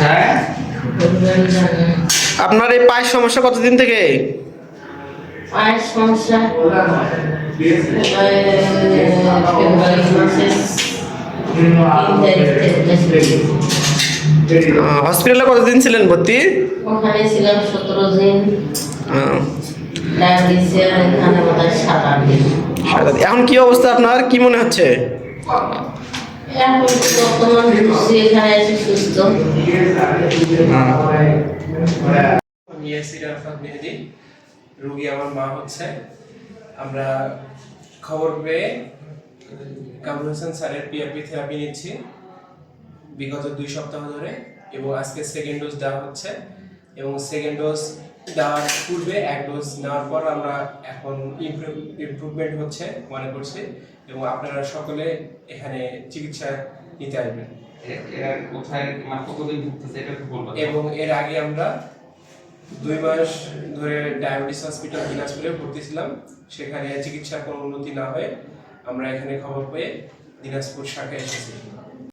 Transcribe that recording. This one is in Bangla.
হ্যাঁ আপনার এই পায়ের সমস্যা কতদিন থেকে? পায়ের সমস্যা হসপিটালে কতদিন ছিলেন ভর্তি? ওখানে ছিলাম সতেরো দিন। এখন কি অবস্থা আপনার? কি মনে হচ্ছে? এখন বর্তমান বুঝছি এখানে এসে সুস্থ রুগী আমার মা হচ্ছে। আমরা খবর পেয়ে কামরুল হোসেন স্যারের পিআরপি থেরাপি নিচ্ছি বিগত দুই সপ্তাহ ধরে এবং আজকে সেকেন্ড ডোজ দেওয়া হচ্ছে এবং সেকেন্ড ডোজ দেওয়ার পূর্বে এক ডোজ নেওয়ার পর আমরা এখন ইমপ্রুভমেন্ট হচ্ছে মনে করছি এবং আপনারা সকলে এখানে চিকিৎসা নিতে আসবেন। মানে এবং এর আগে আমরা দুই মাস ধরে ডায়াবেটিস হসপিটাল দিনাজপুরে ভর্তি ছিলাম সেখানে চিকিৎসার কোনো উন্নতি না হয়ে আমরা এখানে খবর পেয়ে দিনাজপুর শাখায় এসেছি।